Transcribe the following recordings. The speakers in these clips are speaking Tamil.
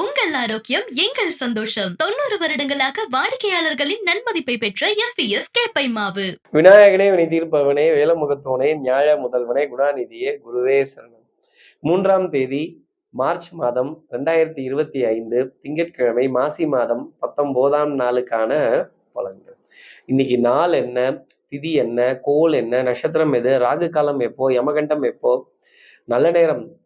உங்கள் ஆரோக்கியம் எங்கள் சந்தோஷம். தொண்ணூறு வருடங்களாக வாடிக்கையாளர்களின் நன்மதிப்பை பெற்ற எஸ்பிஎஸ் கேப்பை மாவு விநாயகனே வினை தீர்ப்பவனே வேலமுகத்தோனே ஞாழ முதல்வனே குணாநிதியே குருவே சரணம். மூன்றாம் தேதி மார்ச் மாதம் ரெண்டாயிரத்தி இருபத்தி ஐந்து திங்கட்கிழமை மாசி மாதம் பத்தொன்பதாம் நாளுக்கான பலன்கள். இன்னைக்கு நாள் என்ன திதி என்ன கோல் என்ன நட்சத்திரம் எது ராகு காலம் எப்போ யமகண்டம் எப்போ நல்ல நேரம்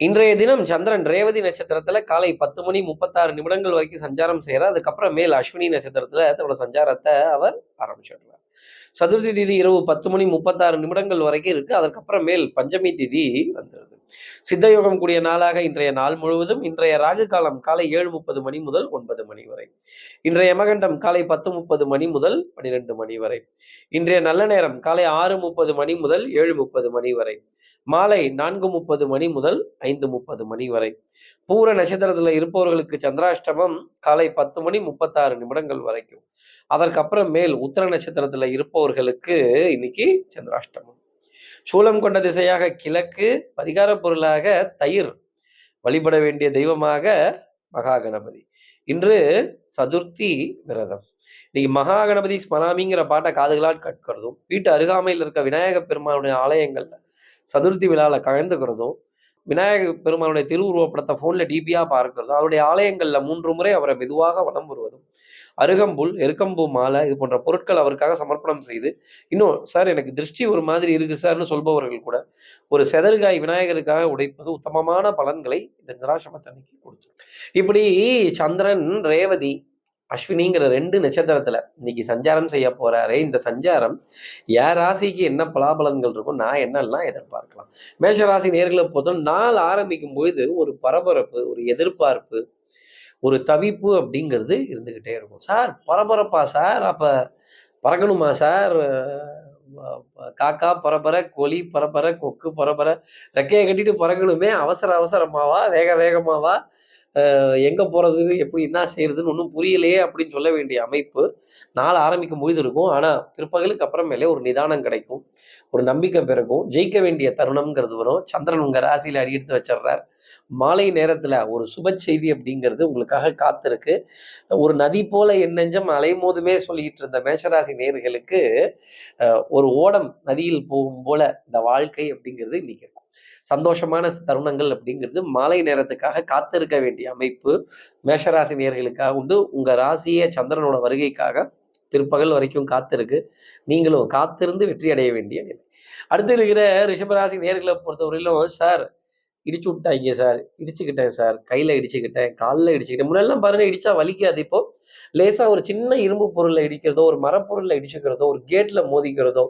இன்றைய தினம் சந்திரன் ரேவதி நட்சத்திரத்துல காலை பத்து மணி முப்பத்தாறு நிமிடங்கள் வரைக்கும் சஞ்சாரம் செய்யறார் அதுக்கப்புறம் மேல் அஸ்வினி நட்சத்திரத்துல தன்னோட சஞ்சாரத்தை அவர் ஆரம்பிச்சிடுறார். சதுர்த்தி திதி இரவு பத்து மணி முப்பத்தாறு நிமிடங்கள் வரைக்கும் இருக்கு. அதற்கப்புறமேல் மேல் பஞ்சமி திதி வந்துடுது சித்தயோகம் கூடிய நாளாக இன்றைய நாள் முழுவதும் இன்றைய ராகு காலம் காலை ஏழு முப்பது மணி முதல் ஒன்பது மணி வரை. இன்றைய யமகண்டம் காலை பத்து முப்பது மணி முதல் பனிரெண்டு மணி வரை. இன்றைய நல்ல நேரம் காலை ஆறு முப்பது மணி முதல் ஏழு முப்பது மணி வரை. மாலை நான்கு முப்பது மணி முதல் ஐந்து முப்பது மணி வரை. பூர நட்சத்திரத்தில் இருப்பவர்களுக்கு சந்திராஷ்டமம் காலை பத்து மணி முப்பத்தாறு நிமிடங்கள் வரைக்கும். அதற்கப்புறம் மேல் உத்தர நட்சத்திரத்துல இருப்பவர்களுக்கு இன்னைக்கு சந்திராஷ்டமம். சூலம் கொண்ட திசையாக கிழக்கு பரிகார பொருளாக தயிர் வழிபட வேண்டிய தெய்வமாக மகா கணபதி இன்று சதுர்த்தி விரதம். இன்னைக்கு மகா கணபதி ஸ்மராமிங்கிற பாட்டை காதுகளால் கற்கிறதும் வீட்டு அருகாமையில் இருக்க விநாயக பெருமானுடைய ஆலயங்கள்ல சதுர்த்தி விழாவில் கலந்துக்கிறதும் விநாயக பெருமானுடைய திருவுருவப்படத்தை ஃபோனில் டிபியாக பார்க்கிறதும் அவருடைய ஆலயங்களில் மூன்று முறை அவரை மெதுவாக வலம் வருவதும் அருகம்புல் எருக்கம்பூ மாலை இது போன்ற பொருட்கள் அவருக்காக சமர்ப்பணம் செய்து இன்னும் சார் எனக்கு திருஷ்டி ஒரு மாதிரி இருக்கு சார்னு சொல்பவர்கள் கூட ஒரு செதறுகாய் விநாயகருக்காக உடைப்பது உத்தமமான பலன்களை இந்த நிராசமத்தன்னைக்கு கொடுத்து இப்படி சந்திரன் ரேவதி அஸ்வினிங்கிற ரெண்டு நட்சத்திரத்துல இன்னைக்கு சஞ்சாரம் செய்ய போறாரே இந்த சஞ்சாரம் யார் ராசிக்கு என்ன பலாபலன்கள் இருக்கும் நான் என்னெல்லாம் எதிர்பார்க்கலாம். மேஷ ராசி நேர்களை பொறுத்தவரை நாள் ஆரம்பிக்கும் பொழுது ஒரு பரபரப்பு ஒரு எதிர்பார்ப்பு ஒரு தவிப்பு அப்படிங்கிறது இருந்துக்கிட்டே இருக்கும். சார் பரபரப்பா சார்? அப்போ பறக்கணுமா சார்? காக்கா பரபர கோழி பரபர கொக்கு பரபர ரெக்கையை கட்டிட்டு பறக்கணுமே? அவசர அவசரமாவா? வேக வேகமாவா? எங்கே போகிறது எப்படி என்ன செய்கிறதுன்னு ஒன்றும் புரியலையே அப்படின்னு சொல்ல வேண்டிய அமைப்பு நாள் ஆரம்பிக்கும் பொழுது இருக்கும். ஆனால் பிற்பகலுக்கு அப்புறமேலே ஒரு நிதானம் கிடைக்கும். ஒரு நம்பிக்கை பிறக்கும். ஜெயிக்க வேண்டிய தருணம்ங்கிறது வரும். சந்திரன் உங்கள் ராசியில் அடி எடுத்து வச்சிடுறார். மாலை நேரத்தில் ஒரு சுப செய்தி அப்படிங்கிறது உங்களுக்காக காத்திருக்கு. ஒரு நதி போல என் நெஞ்சம் அலைமோதுமே சொல்லிட்டு இருந்த மேஷராசி நேர்களுக்கு ஒரு ஓடம் நதியில் போகும் போல இந்த வாழ்க்கை அப்படிங்கிறது இன்னைக்கு சந்தோஷமான தருணங்கள் அப்படிங்கிறது மாலை நேரத்துக்காக காத்திருக்க வேண்டிய அமைப்பு மேஷராசி நேர்களுக்காக உண்டு. உங்க ராசியே சந்திரனோட வருகைக்காக பிற்பகல் வரைக்கும் காத்திருக்கு. நீங்களும் காத்திருந்து வெற்றி அடைய வேண்டிய நிலை. அடுத்து இருக்கிற ரிஷபராசி நேர்களை பொறுத்தவரையிலும் சார் இடிச்சு விட்டாங்க சார். இடிச்சுக்கிட்டேன் சார். கையில் இடிச்சுக்கிட்டேன் காலில் இடிச்சுக்கிட்டேன். முன்னெல்லாம் பாருங்க இடிச்சா வலிக்காது. இப்போ லேசாக ஒரு சின்ன இரும்பு பொருளை இடிக்கிறதோ ஒரு மரப்பொருளை இடிச்சுக்கிறதோ ஒரு கேட்டில் மோதிக்கிறதோ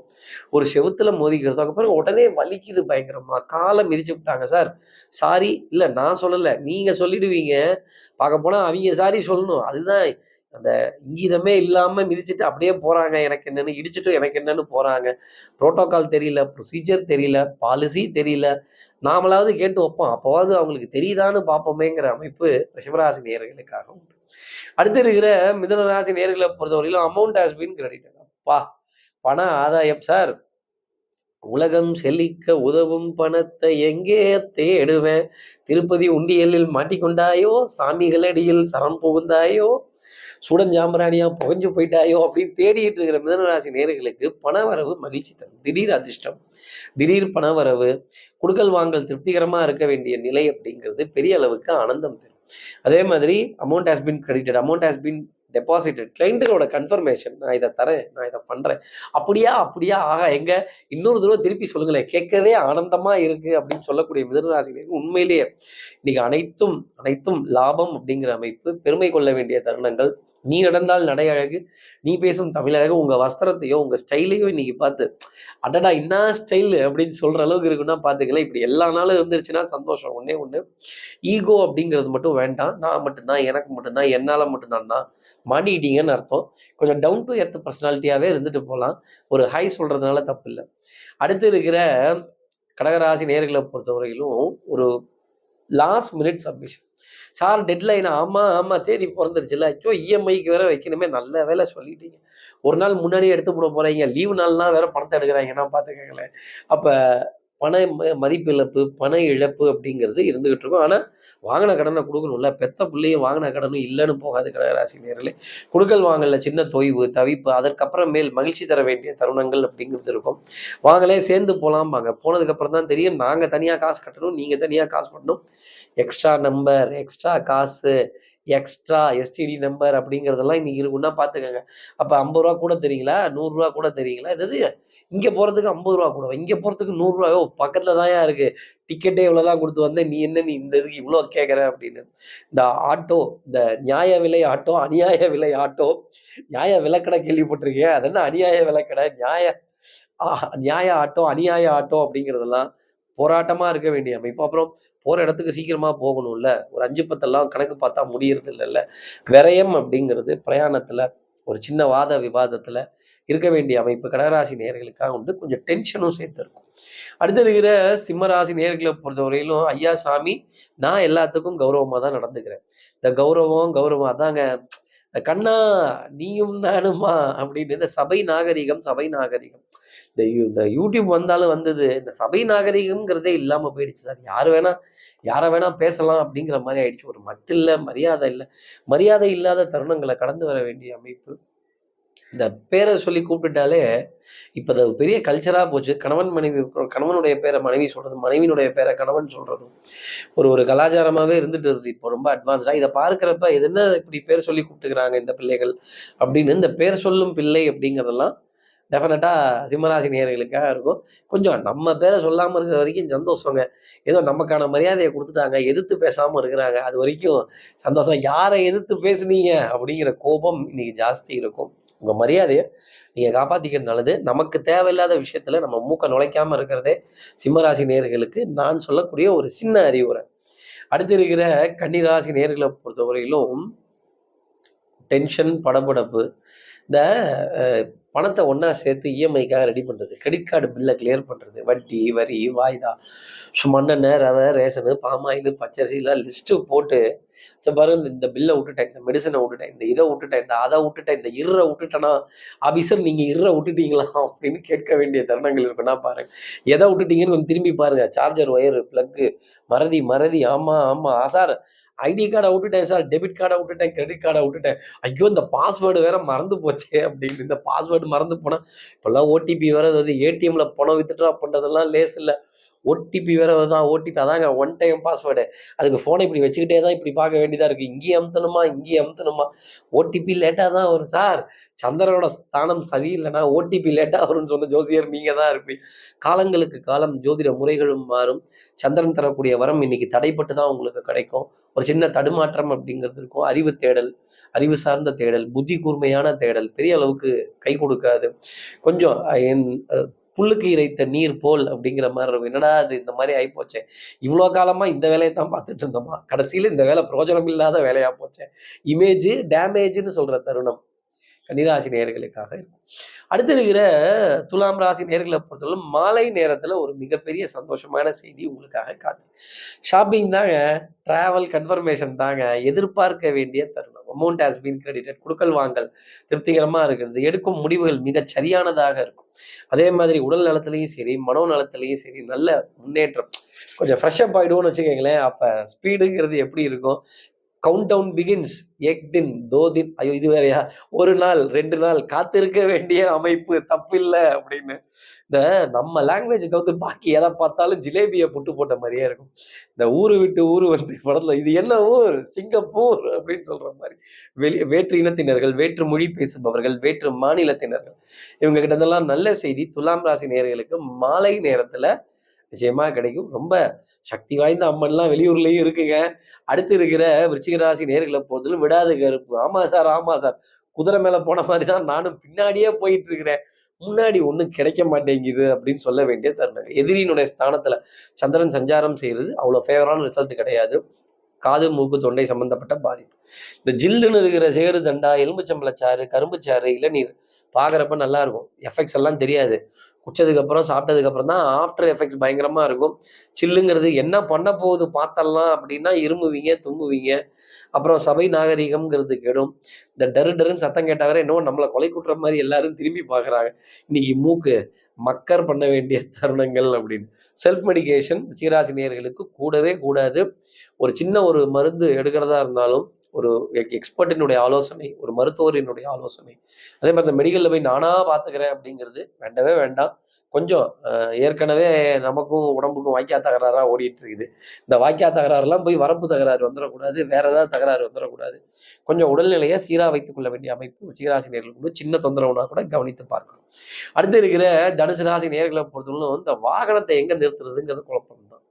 ஒரு செவுத்துல மோதிக்கிறதோ அதுக்கப்புறம் உடனே வலிக்குது பயங்கரமாக காலை மிதிச்சு விட்டாங்க சார். சாரி இல்லை நான் சொல்லலை. நீங்கள் சொல்லிடுவீங்க. பார்க்க போனால் அவங்க சாரி சொல்லணும். அதுதான் அந்த இங்கீதமே இல்லாமல் மிதிச்சுட்டு அப்படியே போகிறாங்க எனக்கு என்னென்னு இடிச்சுட்டு எனக்கு என்னென்னு போகிறாங்க ப்ரோட்டோக்கால் தெரியல ப்ரொசீஜர் தெரியல பாலிசி தெரியல. நாமளாவது கேட்டு வைப்போம். அப்போவாவது அவங்களுக்கு தெரியுதான்னு பார்ப்போமேங்கிற அமைப்பு ரிஷபராசி நேர்களுக்காக உண்டு. அடுத்து இருக்கிற மிதனராசி நேர்களை பொறுத்தவரையிலும் அமௌண்ட் ஹாஸ் பீன் கிரெடிட் அப்பா பண ஆதாயம் சார் உலகம் செழிக்க உதவும் பணத்தை எங்கே தேடுவேன்? திருப்பதி உண்டியலில் மாட்டிக்கொண்டாயோ? சாமிகளடியில் சரம் புகுந்தாயோ? சுடஞ்சாம்பிராணியா புகஞ்சு போயிட்டாயோ அப்படின்னு தேடிட்டு இருக்கிற மிதனராசி நேர்களுக்கு பணவரவு மகிழ்ச்சி தரும். திடீர் அதிர்ஷ்டம் திடீர் பணவரவு குடுக்கல் வாங்கல் திருப்திகரமாக இருக்க வேண்டிய நிலை அப்படிங்கிறது பெரிய அளவுக்கு ஆனந்தம் தரும். அதே மாதிரி amount has been credited amount has been deposited கிளைண்ட்டுகளோட confirmation நான் இதை தரேன் நான் இதை பண்ணுறேன் அப்படியா அப்படியா ஆகா எங்க? இன்னொரு தடவை திருப்பி சொல்லுங்களேன். கேட்கவே ஆனந்தமாக இருக்குது அப்படின்னு சொல்லக்கூடிய மிதனராசினியருக்கு உண்மையிலேயே இன்னைக்கு அனைத்தும் அனைத்தும் லாபம் அப்படிங்கிற அமைப்பு பெருமை கொள்ள வேண்டிய தருணங்கள் நீ நடந்தால் நடை அழகு நீ பேசும் தமிழ் அழகு உங்க வஸ்திரத்தையோ உங்க ஸ்டைலையோ இன்னைக்கு பார்த்து அடடா என்ன ஸ்டைல் அப்படின்னு சொல்ற அளவுக்கு இருக்குன்னா பாத்துக்கலாம் இப்படி எல்லா நாளும் இருந்துருச்சுன்னா சந்தோஷம். ஒன்னே ஒண்ணு. ஈகோ அப்படிங்கிறது மட்டும் வேண்டாம். நான் மட்டும்தான் எனக்கு மட்டும்தான் என்னால மட்டும்தான்னா மாட்டிக்கிட்டீங்கன்னு அர்த்தம். கொஞ்சம் டவுன் டு எர்த் பர்சனாலிட்டியாவே இருந்துட்டு போகலாம் ஒரு ஹை சொல்றதுனால தப்பு இல்லை அடுத்து இருக்கிற கடகராசி நேர்களை பொறுத்தவரையிலும் ஒரு last minute submission sir deadline ஆமாம் ஆமாம் தேதி பிறந்துருச்சுல ஐயோ இஎம்ஐக்கு வேற வைக்கணுமே நல்ல வேலை சொல்லிட்டீங்க. ஒரு நாள் முன்னாடியே எடுத்து போட போகிறீங்க லீவு நாள்லாம் வேற பணத்தை எடுக்கிறாங்கன்னா பார்த்துக்கங்களேன் அப்போ பண ம- மதிப்பு இழப்பு பண இழப்பு அப்படிங்கிறது இருந்துகிட்டு இருக்கும். ஆனால் வாங்கின கடனை கொடுக்கணும்ல. பெத்த பிள்ளையும் வாங்கின கடனும் இல்லைன்னு போகாது கடகராசி நேரில் கொடுக்கல் வாங்கல சின்ன தொய்வு தவிப்பு அதற்கப்புறமேல் மகிழ்ச்சி தர வேண்டிய தருணங்கள் அப்படிங்கிறது இருக்கும். வாங்கலே சேர்ந்து போகலாம்பாங்க போனதுக்கப்புறம் தான் தெரியும் நாங்கள் தனியாக காசு கட்டணும் நீங்கள் தனியாக காசு பண்ணணும். எக்ஸ்ட்ரா நம்பர் எக்ஸ்ட்ரா காசு எக்ஸ்ட்ரா எஸ்டிடி நம்பர் அப்படிங்கிறதெல்லாம் இன்னைக்கு இருக்குன்னா பார்த்துக்கோங்க அப்போ ஐம்பது ரூபா கூட தெரியுங்களா? நூறுரூவா கூட தெரியுங்களா? இது இங்கே போகிறதுக்கு ஐம்பது ரூபா கூட. இங்கே போகிறதுக்கு நூறுரூவாயோ பக்கத்தில் தான் இருக்கு. டிக்கெட்டே இவ்வளோ தான் கொடுத்து வந்தேன். நீ என்ன நீ இந்த இதுக்கு இவ்வளோ கேட்குற அப்படின்னு. இந்த ஆட்டோ இந்த நியாய விலை ஆட்டோ அநியாய விலை ஆட்டோ நியாய விலக்கடை கேள்விப்பட்டிருக்கேன் அது என்ன அநியாய விலக்கடை? நியாய நியாய ஆட்டோ அநியாய ஆட்டோ அப்படிங்கிறதெல்லாம் போராட்டமாக இருக்க வேண்டிய அமைப்பு. அப்புறம் போகிற இடத்துக்கு சீக்கிரமாக போகணும்ல. ஒரு அஞ்சு பத்தெல்லாம் கணக்கு பார்த்தா முடியறது இல்லைல்ல விரயம் அப்படிங்கிறது பிரயாணத்தில் ஒரு சின்ன வாத விவாதத்தில் இருக்க வேண்டிய அமைப்பு கடகராசி நேர்களுக்காக உண்டு. கொஞ்சம் டென்ஷனும் சேர்த்து இருக்கும் அடுத்து இருக்கிற சிம்மராசி நேர்களை பொறுத்தவரையிலும் ஐயா சாமி நான் எல்லாத்துக்கும் கௌரவமாக தான் நடந்துக்கிறேன். இந்த கௌரவம் கௌரவம் அதாங்க கண்ணா நீயும் நானுமா? அப்படின்னு இந்த சபை நாகரிகம் சபை நாகரிகம். இந்த இந்த யூடியூப் வந்தாலும் வந்தது. இந்த சபை நாகரிகம்ங்கிறதே இல்லாம போயிடுச்சு சார். யார் வேணா யாரை வேணா பேசலாம் அப்படிங்கிற மாதிரி ஆயிடுச்சு. ஒரு மட்டு இல்லை மரியாதை இல்லை. மரியாதை இல்லாத தருணங்களை கடந்து வர வேண்டிய அமைப்பு. இந்த பேரை சொல்லி கூப்பிட்டுட்டாலே இப்போ அது பெரிய கல்ச்சராக போச்சு. கணவன் மனைவி கணவனுடைய பேரை மனைவி சொல்கிறது மனைவியினுடைய பேரை கணவன் சொல்கிறதும் ஒரு ஒரு கலாச்சாரமாகவே இருந்துட்டு இருக்குது. இப்போ ரொம்ப அட்வான்ஸ்டாக இதை பார்க்குறப்ப இது என்ன இப்படி பேர் சொல்லி கூப்பிட்டுக்கிறாங்க இந்த பிள்ளைகள் அப்படின்னு இந்த பேர் சொல்லும் பிள்ளை அப்படிங்கிறதெல்லாம் டெஃபினட்டாக சிம்மராசி நேர்களுக்காக இருக்கும். கொஞ்சம் நம்ம பேரை சொல்லாமல் இருக்கிற வரைக்கும் சந்தோஷங்க. ஏதோ நமக்கான மரியாதையை கொடுத்துட்டாங்க எதிர்த்து பேசாமல் இருக்கிறாங்க. அது வரைக்கும் சந்தோஷம். யாரை எதிர்த்து பேசுனீங்க? அப்படிங்கிற கோபம் இன்னைக்கு ஜாஸ்தி இருக்கும். உங்கள் மரியாதையை நீங்கள் காப்பாற்றிக்கிறது நல்லது. நமக்கு தேவையில்லாத விஷயத்தில் நம்ம மூக்கை நுழைக்காமல் இருக்கிறதே சிம்மராசி நேர்களுக்கு நான் சொல்லக்கூடிய ஒரு சின்ன அறிவுரை. அடுத்து இருக்கிற கன்னிராசி நேர்களை பொறுத்தவரையிலும் டென்ஷன் படபடப்பு இந்த பணத்தை ஒன்றா சேர்த்து இஎம்ஐக்காக ரெடி பண்ணுறது கிரெடிட் கார்டு பில்லை கிளியர் பண்ணுறது வட்டி வரி வாய்தா ஸோ மண்ணெண்ணெய் ரவை ரேஷனு பாமாயில் பச்சரிசி எல்லாம் லிஸ்ட்டு போட்டு இந்த பாருங்க இந்த- பில்லை விட்டுட்டேன் இந்த மெடிசனை விட்டுட்டேன் இந்த இதை விட்டுட்டேன் இந்த அதை விட்டுட்டேன் இந்த இருரை விட்டுட்டேன்னா ஆபீசர் நீங்கள் இருரை விட்டுட்டீங்களா அப்படின்னு கேட்க வேண்டிய தருணங்கள் இருக்குன்னா பாருங்க எதை விட்டுட்டீங்கன்னு கொஞ்சம் திரும்பி பாருங்க சார்ஜர் ஒயர் ப்ளக்கு மறதி மறதி ஆமாம் ஆமாம் ஆசார் ஐடி கார்டை விட்டுட்டேன் சார் டெபிட் கார்டை விட்டுட்டேன் கிரெடிட் கார்டை விட்டுட்டேன். ஐயோ இந்த பாஸ்வேர்டு வேற மறந்து போச்சே அப்படின்னு இந்த பாஸ்வேர்டு மறந்து போனால் இப்போல்லாம் ஓடிபி வேற வருது ஏடிஎம்ல பணம் வித்துட்ரா பண்ணுறதெல்லாம் லேஸ் இல்லை. ஓடிபி வேற வருதான் ஓடிபி அதாங்க ஒன் டைம் பாஸ்வேர்டு அதுக்கு ஃபோனை இப்படி வச்சுக்கிட்டே தான் இப்படி பார்க்க வேண்டியதாக இருக்குது இங்கேயும் அமுத்தணுமா? இங்கேயும் அமுத்தணுமா? ஓடிபி லேட்டாக தான் வரும். சார் சந்திரனோட ஸ்தானம் சரியில்லைன்னா ஓடிபி லேட்டாக வரும்னு சொன்ன ஜோசியர் நீங்கள் தான் இருப்பீங்க. காலங்களுக்கு காலம் ஜோதிட முறைகளும் மாறும். சந்திரன் தரக்கூடிய வரம் இன்னைக்கு தடைப்பட்டு தான் உங்களுக்கு கிடைக்கும். ஒரு சின்ன தடுமாற்றம் அப்படிங்கிறது இருக்கும். அறிவு தேடல் அறிவு சார்ந்த தேடல் புத்தி கூர்மையான தேடல் பெரிய அளவுக்கு கை கொடுக்காது. கொஞ்சம் என் புல்லுக்கு இறைத்த நீர் போல் அப்படிங்கிற மாதிரி இருக்கும். என்னடா அது இந்த மாதிரி ஆயிப்போச்சே இவ்வளோ காலமா இந்த வேலையை தான் பார்த்துட்டு இருந்தோமா? கடைசியில் இந்த வேலை பிரயோஜனம் இல்லாத வேலையா போச்சே. இமேஜ் டேமேஜ்னு சொல்ற தருணம். கன்னிராசி நேர்களுக்காக இருக்கும். அடுத்து இருக்கிற துலாம் ராசி நேர்களை பொறுத்தவரை மாலை நேரத்துல ஒரு மிகப்பெரிய சந்தோஷமான செய்தி உங்களுக்காக காத்து. ஷாப்பிங் தாங்க டிராவல் கன்ஃபர்மேஷன் தாங்க எதிர்பார்க்க வேண்டிய தருணம். அமௌண்ட் ஹாஸ் பீன் கிரெடிட்டட் கொடுக்கல் வாங்கல் திருப்திகரமா இருக்கிறது. எடுக்கும் முடிவுகள் மிக சரியானதாக இருக்கும். அதே மாதிரி உடல் நலத்துலையும் சரி மனோ நலத்திலையும் சரி நல்ல முன்னேற்றம். கொஞ்சம் ஃப்ரெஷ்அப் அப் ஆயிடுவோம்னு வச்சுக்கோங்களேன். அப்ப ஸ்பீடுங்கிறது எப்படி இருக்கும்? கவுண்ட் டவுன் பிகின்ஸ் எக் தின் தோ தின் ஐயோ இது வேறையா? ஒரு நாள் ரெண்டு நாள் காத்திருக்க வேண்டிய அமைப்பு தப்பில்லை அப்படின்னு. இந்த நம்ம லாங்குவேஜ் தவிர்த்து பாக்கி எதை பார்த்தாலும் ஜிலேபியை புட்டு போட்ட மாதிரியே இருக்கும். இந்த ஊரு விட்டு ஊரு வந்து படத்துல இது என்ன ஊர்? சிங்கப்பூர் அப்படின்னு சொல்ற மாதிரி. வெளி வேற்று இனத்தினர்கள் வேற்று மொழி பேசுபவர்கள் வேற்று மாநிலத்தினர்கள். இவங்க கிட்ட நல்ல செய்தி. துலாம் ராசி நேர்களுக்கு மாலை நேரத்துல நிச்சயமாக கிடைக்கும். ரொம்ப சக்தி வாய்ந்த அம்மன்லாம் வெளியூர்லேயும் இருக்குங்க. அடுத்து இருக்கிற விருச்சிக ராசி நேயர்கள விடாது கருப்பு. ஆமாம் சார், ஆமா சார். குதிரை மேலே போன மாதிரி தான் நானும் பின்னாடியே போயிட்டு இருக்கிறேன். முன்னாடி ஒன்றும் கிடைக்க மாட்டேங்குது அப்படின்னு சொல்ல வேண்டிய தருணங்கள். எதிரியினுடைய ஸ்தானத்தில் சந்திரன் சஞ்சாரம் செய்கிறது அவ்வளோ ஃபேவரான ரிசல்ட் கிடையாது. காது, மூக்கு, தொண்டை சம்பந்தப்பட்ட பாதிப்பு. இந்த ஜில்லுன்னு இருக்கிற சேறு தண்டா, எலும்புச்சம்பளச்சாறு கரும்புச்சாறு, இளநீர் பார்க்குறப்ப நல்லா இருக்கும். எஃபெக்ட்ஸ் எல்லாம் தெரியாது. குடிச்சதுக்கு சாப்பிட்டதுக்கப்புறம் தான் ஆஃப்டர் எஃபெக்ட்ஸ் பயங்கரமாக இருக்கும். சில்லுங்கிறது என்ன பண்ண போகுது பார்த்தலாம் அப்படின்னா இருமுவீங்க, தும்புவீங்க அப்புறம் சபை நாகரீகம்ங்கிறது கெடும். இந்த டரு டருன்னு சத்தம் கேட்டாவே என்னவோ நம்மளை கொலை குட்டுற மாதிரி எல்லாரும் திரும்பி பார்க்குறாங்க. இன்னைக்கு மூக்கு மக்கர் பண்ண வேண்டிய தருணங்கள் அப்படின்னு. செல்ஃப் மெடிகேஷன் சீராசினியர்களுக்கு கூடவே கூடாது. ஒரு சின்ன ஒரு மருந்து எடுக்கிறதா இருந்தாலும், ஒரு எக் எக்ஸ்பர்ட்டினுடைய ஆலோசனை, ஒரு மருத்துவரினுடைய ஆலோசனை. அதே மாதிரி இந்த மெடிக்கலில் போய் நானா பார்த்துக்கிறேன் அப்படிங்கிறது வேண்டவே வேண்டாம். கொஞ்சம் ஏற்கனவே நமக்கும் உடம்புக்கும் வாய்க்கா தகராறா ஓடிட்டு இருக்குது. இந்த வாய்க்கா தகராறுலாம் போய் வரப்பு தகராறு வந்துடக்கூடாது வேற ஏதாவது தகராறு வந்துடக்கூடாது கொஞ்சம் உடல்நிலையை சீராக வைத்துக் கொள்ள வேண்டிய அமைப்பு சீராசி நேயர்களுக்கு கூட சின்ன தொந்தரவுனா கூட கவனித்து பார்க்கணும். அடுத்து இருக்கிற தனுசு ராசி நேர்களை பொறுத்தவரைக்கும் இந்த வாகனத்தை எங்க நிறுத்துறதுங்கிறது குழப்பம் தான்.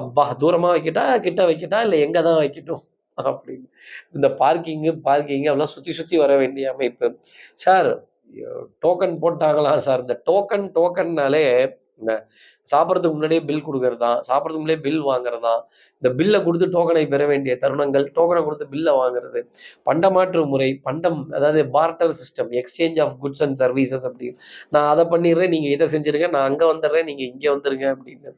அப்பா! தூரமா வைக்கட்டா? கிட்ட வைக்கட்டா? இல்லை எங்க தான் வைக்கட்டும்? அப்படின்னு. இந்த பார்க்கிங்கு, பார்க்கிங் அப்படிலாம் சுத்தி சுத்தி வர வேண்டிய அமைப்பு. சார் டோக்கன் போட்டாங்களா சார்? இந்த டோக்கன் டோக்கன்னாலே இந்த சாப்பிடுறதுக்கு முன்னாடியே பில் கொடுக்கறதா சாப்பிட்றதுக்கு முன்னாடியே பில் வாங்குறதா இந்த பில்லை கொடுத்து டோக்கனை பெற வேண்டிய தருணங்கள். டோக்கனை கொடுத்து பில்லை வாங்குறது. பண்டமாற்று முறை, பண்டம் அதாவது barter system, exchange of goods and services அப்படின்னு. நான் அதை பண்ணிடுறேன். நீங்கள் இதை செஞ்சுருங்க. நான் அங்கே வந்துடுறேன். நீங்கள் இங்கே வந்துருங்க அப்படின்னு.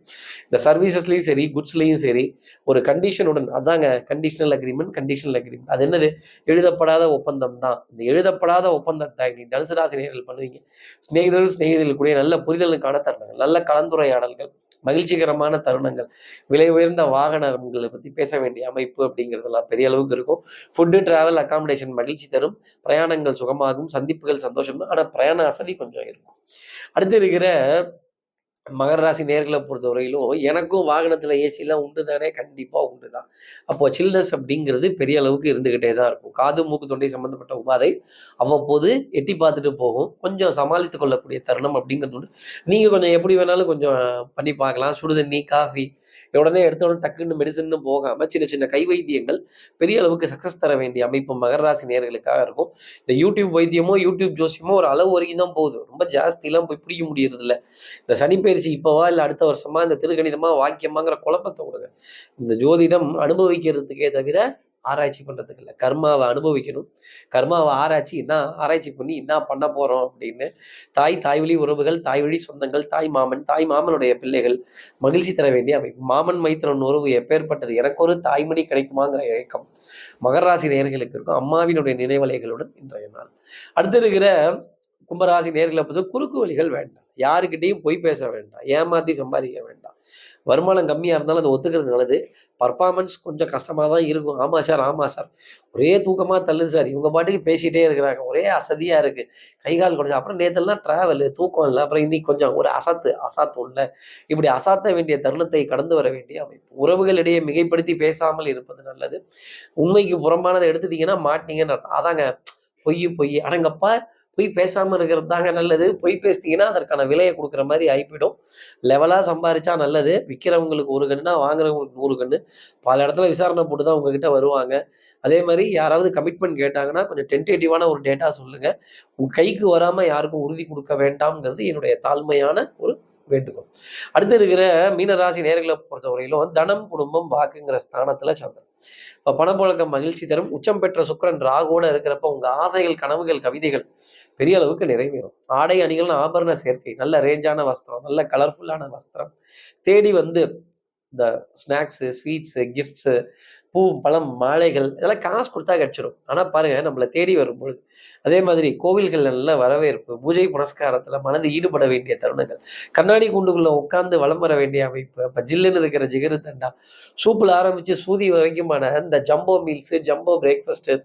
இந்த சர்வீசஸ்லையும் சரி, குட்ஸ்லையும் சரி, ஒரு கண்டிஷனுடன் அதாங்க கண்டிஷனல் அக்ரிமெண்ட் கண்டிஷனல் அக்ரிமெண்ட் அது என்னது? எழுதப்படாத ஒப்பந்தம் தான். இந்த எழுதப்படாத ஒப்பந்தத்தை நீ தனுசு ராசி நேயர்கள் பண்ணுவீங்க. ஸ்நேகிதர்கள் சிநேகிதிகளுக்குடைய நல்ல புரிதலுக்கான தருணங்கள். நல்ல கலந்துரையாடல்கள். மகிழ்ச்சிகரமான தருணங்கள். விலை உயர்ந்த வாகனங்களை பத்தி பேச வேண்டிய அமைப்பு அப்படிங்கிறதெல்லாம் பெரிய அளவுக்கு இருக்கும். ஃபுட், ட்ராவல் அக்காமடேஷன் மகிழ்ச்சி தரும். பிரயாணங்கள் சுகமாகும். சந்திப்புகள் சந்தோஷம் தான். ஆனா பிரயாண அசதி கொஞ்சம் இருக்கும். அடுத்து இருக்கிற மகர ராசி நேயர்கள பொறுத்தவரையிலும், எனக்கும் வாகனத்தில் ஏசிலாம் உண்டு தானே? கண்டிப்பாக உண்டு தான். அப்போ சில்னஸ் அப்படிங்கிறது பெரிய அளவுக்கு இருந்துக்கிட்டே தான் இருக்கும். காது, மூக்கு, தொண்டை சம்மந்தப்பட்ட உபாதை அவ்வப்போது எட்டி பார்த்துட்டு போகும். கொஞ்சம் சமாளித்து கொள்ளக்கூடிய தருணம் அப்படிங்கிறது உண்டு. நீங்கள் கொஞ்சம் எப்படி வேணாலும் கொஞ்சம் பண்ணி பார்க்கலாம். சுடுதண்ணி, காஃபி உடனே எடுத்த உடனே டக்குன்னு மெடிசின்னு போகாம சின்ன சின்ன கை வைத்தியங்கள் பெரிய அளவுக்கு சக்சஸ் தர வேண்டிய அமைப்பு மகர ராசி இருக்கும். இந்த யூடியூப் வைத்தியமோ, யூடியூப் ஜோசியமோ ஒரு அளவு வரைக்கும் தான் போகுது. ரொம்ப ஜாஸ்தியெல்லாம் போய் பிடிக்க முடியறதில்ல. இந்த சனிப்பயிற்சி இப்போவா இல்லை அடுத்த வருஷமா? இந்த திருக்கணிதமா? வாக்கியமாங்கிற குழப்பத்தை விடுங்க. இந்த ஜோதிடம் அனுபவிக்கிறதுக்கே தவிர ஆராய்ச்சி பண்ணுறதுக்கு இல்லை கர்மாவை அனுபவிக்கணும். கர்மாவை ஆராய்ச்சி என்ன ஆராய்ச்சி பண்ணி என்ன பண்ண போகிறோம் அப்படின்னு. தாய், தாய் வழி உறவுகள், தாய் வழி சொந்தங்கள், தாய் மாமன், தாய் மாமனுடைய பிள்ளைகள் மகிழ்ச்சி தர வேண்டிய அமைப்பு. மாமன் மைத்திரன் உறவு எப்பேற்பட்டது? எனக்கு ஒரு தாய்மொழி கிடைக்குமாங்கிற இயக்கம் மகராசி நேர்களுக்கு இருக்கும். அம்மாவினுடைய நினைவலைகளுடன் இன்றைய நாள். அடுத்து இருக்கிற கும்பராசி நேர்களை பொறுத்த குறுக்கு வழிகள் வேண்டாம். யாருக்கிட்டையும் பொய் பேச வேண்டாம். ஏமாத்தி சம்பாதிக்க வேண்டாம். வருமானம் கம்மியாக இருந்தாலும் அதை ஒத்துக்கிறது நல்லது. பர்ஃபாமன்ஸ் கொஞ்சம் கஷ்டமாக தான் இருக்கும். ஆமா சார், ஆமா சார். ஒரே தூக்கமாக தள்ளுது சார். இவங்க பாட்டுக்கு பேசிகிட்டே இருக்கிறாங்க. ஒரே அசதியாக இருக்குது கை, கால் கொஞ்சம் அப்புறம் நேற்றுலாம் ட்ராவல் தூக்கம் இல்லை அப்புறம் இன்னைக்கு கொஞ்சம் ஒரு அசாத்து அசாத்தும்ல. இப்படி அசாத்த வேண்டிய தருணத்தை கடந்து வர வேண்டிய அமைப்பு. உறவுகளிடையே மிகைப்படுத்தி பேசாமல் இருப்பது நல்லது. உண்மைக்கு புறம்பானதை எடுத்துட்டீங்கன்னா மாட்டீங்கன்னு அதாங்க பொய் பொய். அடங்கப்பா! போய் பேசாம இருக்கிறது தாங்க நல்லது. பொய் பேசிட்டீங்கன்னா அதற்கான விலையை கொடுக்குற மாதிரி ஆயிப்போயிடும். லெவலா சம்பாரிச்சா நல்லது. விற்கிறவங்களுக்கு ஒரு கண்ணுனா வாங்குறவங்களுக்கு நூறு கண்ணு. பல இடத்துல விசாரணை போட்டு தான் உங்ககிட்ட வருவாங்க. அதே மாதிரி யாராவது கமிட்மெண்ட் கேட்டாங்கன்னா, கொஞ்சம் டென்டேட்டிவான ஒரு டேட்டா சொல்லுங்க. உங்க கைக்கு வராம யாருக்கும் உறுதி கொடுக்க வேண்டாம்ங்கிறது என்னுடைய தாழ்மையான ஒரு வேண்டுகோள். அடுத்து இருக்கிற மீனராசி நேர்களை பொறுத்த பொறுத்தவரையிலும் தனம், குடும்பம், வாக்குங்கிற ஸ்தானத்துல சந்திரன். பணம் புழக்க மகிழ்ச்சி தரும். உச்சம் பெற்ற சுக்கிரன் ராகுவோட இருக்கிறப்ப உங்க ஆசைகள், கனவுகள், கவிதைகள் பெரிய அளவுக்கு நிறைவேறும். ஆடை, அணிகள்னு ஆபரண சேர்க்கை. நல்ல ரேஞ்சான வஸ்திரம். நல்ல கலர்ஃபுல்லான வஸ்திரம். தேடி வந்து இந்த ஸ்நாக்ஸு, ஸ்வீட்ஸு, கிஃப்ட்ஸு, பூ, பழம், மாலைகள் இதெல்லாம் காசு கொடுத்தா கிடச்சிரும் ஆனால் பாருங்கள் நம்மளை தேடி வரும்பொழுது. அதே மாதிரி கோவில்கள் நல்ல வரவேற்பு. பூஜை புனஸ்காரத்தில் மனது ஈடுபட வேண்டிய தருணங்கள். கண்ணாடி குண்டுக்குள்ளே உட்கார்ந்து வளம் வர வேண்டிய அமைப்பு. அப்போ ஜில்லுன்னு இருக்கிற ஜிகரு தண்டா. சூப்பில் ஆரம்பித்து சூதி வரைக்குமான இந்த jumbo meals, jumbo breakfast,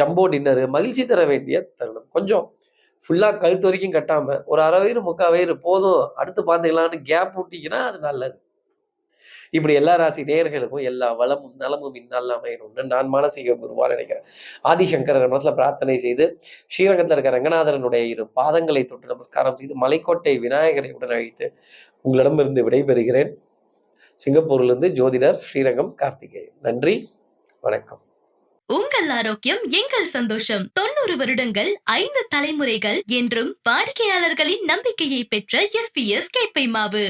jumbo dinner மகிழ்ச்சி தர வேண்டிய தருணம். கொஞ்சம் ஃபுல்லாக கழுத்து வரைக்கும் கட்டாமல் ஒரு அரை வயிறு, 3/4 வயிறு போதும் அடுத்து பார்த்துக்கலான்னு கேப் விட்டிங்கன்னா அது நல்லது. இப்படி எல்லா ராசி நேயர்களுக்கும் எல்லா வளமும் நலமும் இந்நாளில் அமையணும்னு நான் மானசீக குருவான் நினைக்கிறேன். ஆதிசங்கர மனத்தில் பிரார்த்தனை செய்து ஸ்ரீரங்கத்தில் இருக்க ரங்கநாதரனுடைய இரு பாதங்களை தொட்டு நமஸ்காரம் செய்து மலைக்கோட்டை விநாயகரை உடன் அழைத்து உங்களிடமிருந்து விடைபெறுகிறேன். சிங்கப்பூரிலிருந்து ஜோதிடர் ஸ்ரீரங்கம் கார்த்திகேயன். நன்றி வணக்கம். உங்கள் ஆரோக்கியம் எங்கள் சந்தோஷம். தொண்ணூறு வருடங்கள் ஐந்து தலைமுறைகள் என்றும் வாடிக்கையாளர்களின் நம்பிக்கையை பெற்ற எஸ் பி எஸ் கேப்பை மாவு.